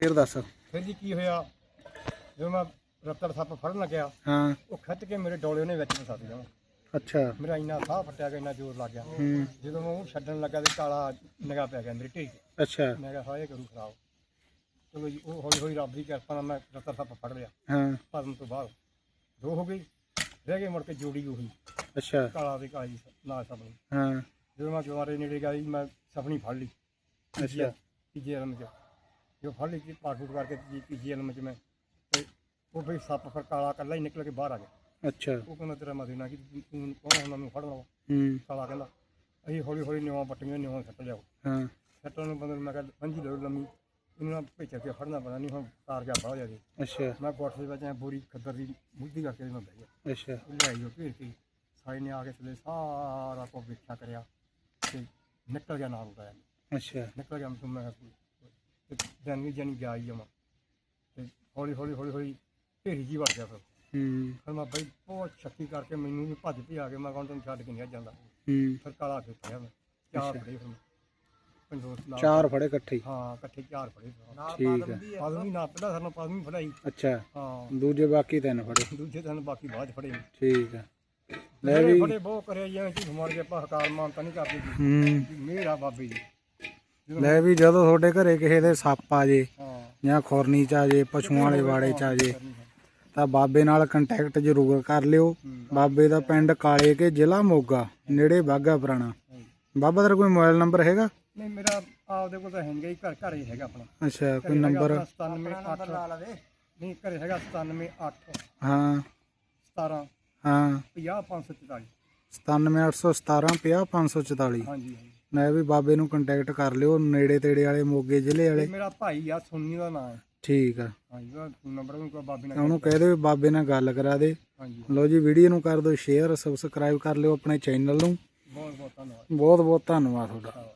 ਫਿਰ ਦੱਸ। ਫਿਰ ਜੀ ਕੀ ਹੋਇਆ? ਜਦੋਂ ਮੈਂ ਰੱਤੜ ਸੱਪ ਫੜਨ ਲੱਗਿਆ ਹਾਂ। ਉਹ ਖਿੱਚ ਕੇ ਮੇਰੇ ਡੋਲੇ ਉਹਨੇ ਵਿੱਚ ਫਸਾ ਦਿੱਤਾ। ਅੱਛਾ। ਮੇਰਾ ਇੰਨਾ ਸਾਹ ਫਟਿਆ ਗਿਆ ਇੰਨਾ ਜ਼ੋਰ ਲੱਗ ਗਿਆ। ਹੂੰ। ਜਦੋਂ ਮੈਂ ਉਹ ਛੱਡਣ ਲੱਗਾ ਤੇ ਕਾਲਾ ਨਿਗਾਹ ਪੈ ਗਿਆ ਮੇਰੇ ਢੇਰ ਅੱਛਾ। ਮੈਂ ਕਿਹਾ ਹਾਏ ਕਰੂ ਖਰਾਬ। ਚਲੋ ਜੀ ਉਹ ਹੌਲੀ ਹੌਲੀ ਰੱਬ ਦੀ ਕਿਰਪਾ ਨਾਲ ਮੈਂ ਰੱਤੜ ਸੱਪ ਫੜ ਲਿਆ। ਹਾਂ। ਪਦਮ ਤੋਂ ਬਾਅਦ ਦੋ ਹੋ ਗਈ ਰਹਿ ਗਏ ਮੁੜ ਕੇ ਜੋੜੀ ਉਹੀ। ਅੱਛਾ। ਕਾਲਾ ਤੇ ਕਾਲੀ ਨਾਲ ਸਪਣੀ ਹਾਂ। ਜਦੋਂ ਮੈਂ ਦੁਆਰੇ ਨੇੜੇ ਗਈ ਮੈਂ ਸਪਣੀ ਫੜ ਲਈ। ਅੱਛਾ। ਤੀਜੇ ਇਲਮ ਚ। ਜੋ ਫੜ ਲਈ ਪਾਟ ਫੂਟ ਕਰਕੇ ਤੀਜੇ ਇਲਮ ਚ ਮੈਂ ਤੇ ਉਹ ਵੀ ਸੱਪ ਫਿਰ ਕਾਲਾ ਕੱਲਾ ਹੀ ਨਿਕਲ ਕੇ ਬਾਹਰ ਆ ਗਿਆ। ਅੱਛਾ। ਉਹ ਕਹਿੰਦਾ ਤੇਰਾ ਮਦੀਨਾ ਕਿ ਤੂੰ ਤੂੰ ਕੌਣ ਹੁੰਦਾ ਮੈਨੂੰ ਫੜ ਲਵਾਂ ਹੂੰ। ਕਾਲਾ ਕਹਿੰਦਾ ਅਸੀਂ ਹੌਲੀ ਹੌਲੀ ਨਿਵਾਂ ਪੱਟੀਆਂ ਨਿਵਾਂ ਸੱਟ ਲਿਆਓ। ਹਾਂ। ਸੱਟਣ ਨੂੰ ਬੰਦੇ ਨੂੰ ਮੈਂ ਕਿਹਾ ਪੰਜੀ ਲੋ ਲੰਮੀ ਇਹਨੂੰ ਨਾ ਭੇਚਾ ਕੇ ਫੜਨਾ ਪੈਣਾ ਨਹੀਂ ਹੁਣ ਤਾਰ ਗਿਆ ਫੜ ਜਾਵੇ ਅੱਛਾ। ਮੈਂ ਕੋਠੇ ਦੇ ਵਿੱਚ ਐਂ ਬੋਰੀ ਖੱਦਰ ਦੀ ਮੁੱਢੀ ਕਰਕੇ ਮੈਂ ਬਹਿ ਗਿਆ। ਅੱਛਾ। ਲਿਆਈ ਉਹ ਘੇਰ ਕੇ। ਸਾਈ ਨੇ ਆ ਕੇ ਥੱਲੇ ਸਾਰਾ ਕੋ ਵੇਖਿਆ ਕਰਿਆ ਤੇ ਨਿਕਲ ਗਿਆ ਨਾਲ ਉਹਦਾ। ਅੱਛਾ। ਨਿਕਲ ਗਿਆ ਮੈਂ ਮੈਂ ਤੇ ਦਿਨ ਵੀ ਜਾਨੀ ਗਿਆ ਹੀ ਜਮਾ। ਤੇ ਹੌਲੀ ਹੌਲੀ ਹੌਲੀ ਹੌਲੀ ਢੇਰੀ ਜੀ ਵੜ ਗਿਆ ਫਿਰ। ਹੂੰ। ਫਿਰ ਮੈਂ ਬਈ ਬਹੁਤ ਸ਼ੱਕੀ ਕਰਕੇ ਮੈਨੂੰ ਵੀ ਭੱਜ ਭਿਆ ਕੇ ਮੈਂ ਕਹਾਂ ਤੈਨੂੰ ਛੱਡ ਕੇ ਨਹੀਂ ਜਾਂਦਾ। ਹੂੰ। ਫਿਰ ਕਾਲਾ ਫੇਟਿਆ ਮੈਂ। ਚਾਰ ਫੜੇ ਫਿਰ ਨਾਲ। ਚਾਰ ਫੜੇ ਇਕੱਠੇ ਹੀ। ਹਾਂ ਇਕੱਠੇ ਚਾਰ ਫੜੇ ਠੀਕ ਹੈ ਪਾਦਮੀ ਨਾ ਪਹਿਲਾਂ ਸਾਨੂੰ ਪਾਦਮੀ ਫੜਾਈ। ਅੱਛਾ। ਹਾਂ। ਦੂਜੇ ਬਾਕੀ ਤਿੰਨ ਫੜੇ। ਦੂਜੇ ਦਿਨ ਬਾਕੀ ਬਾਅਦ 'ਚ ਫੜੇ ਨੇ। ਠੀਕ ਹੈ ਲੈ ਜਿਹੜੇ ਵੀ ਫੜੇ ਬਹੁਤ ਕਰਿਆ ਜਿਵੇਂ ਝੂਠ ਮਾਰ ਕੇ ਆਪਾਂ ਹਕਾਰ ਮਾਨਤਾ ਨਹੀਂ ਕਰਦੇ ਜੀ। ਹੂੰ। ਮੇਰਾ ਬਾਬੇ ਜੀ। ਲੈ ਵੀ ਜਦੋਂ ਤੁਹਾਡੇ ਘਰੇ ਕਿਸੇ ਦੇ ਸੱਪ ਆ ਜੇ ਹਾਂ। ਜਾਂ ਖੁਰਨੀ ਚ ਆ ਜੇ ਪਸ਼ੂਆਂ ਵਾਲੇ ਵਾੜੇ ਚ ਆ ਜੇ ਹੈ। ਤਾਂ ਬਾਬੇ ਨਾਲ ਕੰਟੈਕਟ ਜ਼ਰੂਰ ਕਰ ਲਿਓ। ਬਾਬੇ ਦਾ ਪਿੰਡ ਕਾਲੇ ਕੇ ਜ਼ਿਲ੍ਹਾ ਮੋਗਾ ਨੇੜੇ ਬਾਗਾ ਪੁਰਾਣਾ। ਬਾਬਾ ਤੇਰਾ ਕੋਈ ਮੋਬਾਈਲ ਨੰਬਰ ਹੈਗਾ? ਨਹੀਂ ਮੇਰਾ ਆਪਦੇ ਕੋਲ ਤਾਂ ਹੈ ਨਹੀਂ ਘਰ ਘਰ ਹੀ ਹੈਗਾ ਆਪਣਾ। ਅੱਛਾ ਕੋਈ ਨੰਬਰ? 978 ਲਾ ਲਵੇ। ਨਹੀਂ ਘਰੇ ਹੈਗਾ 978 ਹਾਂ। 17 ਹਾਂ। 50544 97817 50544 ਹਾਂਜੀ ਹਾਂਜੀ। ਮੈਂ ਵੀ ਬਾਬੇ ਨੂੰ ਕੰਟੈਕਟ ਕਰ ਲਿਓ ਨੇੜੇ ਤੇੜੇ ਵਾਲੇ ਮੋਗੇ ਜ਼ਿਲ੍ਹੇ ਵਾਲੇ। ਮੇਰਾ ਭਾਈ ਆ ਸੋਨੀ ਦਾ ਨਾਮ ਹੈ। ਠੀਕ ਆ। ਹਾਂਜੀ ਉਹਦਾ ਫੋਨ ਨੰਬਰ ਉਹਨੂੰ ਕੋਈ ਬਾਬੇ ਨਾਲ ਉਹਨੂੰ ਕਹਿ ਦੇ ਵੀ ਬਾਬੇ ਨਾਲ ਗੱਲ ਕਰਾ ਦੇ। ਹਾਂਜੀ। ਲਓ ਜੀ ਵੀਡੀਓ ਨੂੰ ਕਰ ਦਿਓ ਸ਼ੇਅਰ ਸਬਸਕ੍ਰਾਈਬ ਕਰ ਲਿਓ ਆਪਣੇ ਚੈਨਲ ਨੂੰ। ਬਹੁਤ ਬਹੁਤ ਧੰਨਵਾਦ। ਬਹੁਤ ਬਹੁਤ ਧੰਨਵਾਦ ਤੁਹਾਡਾ।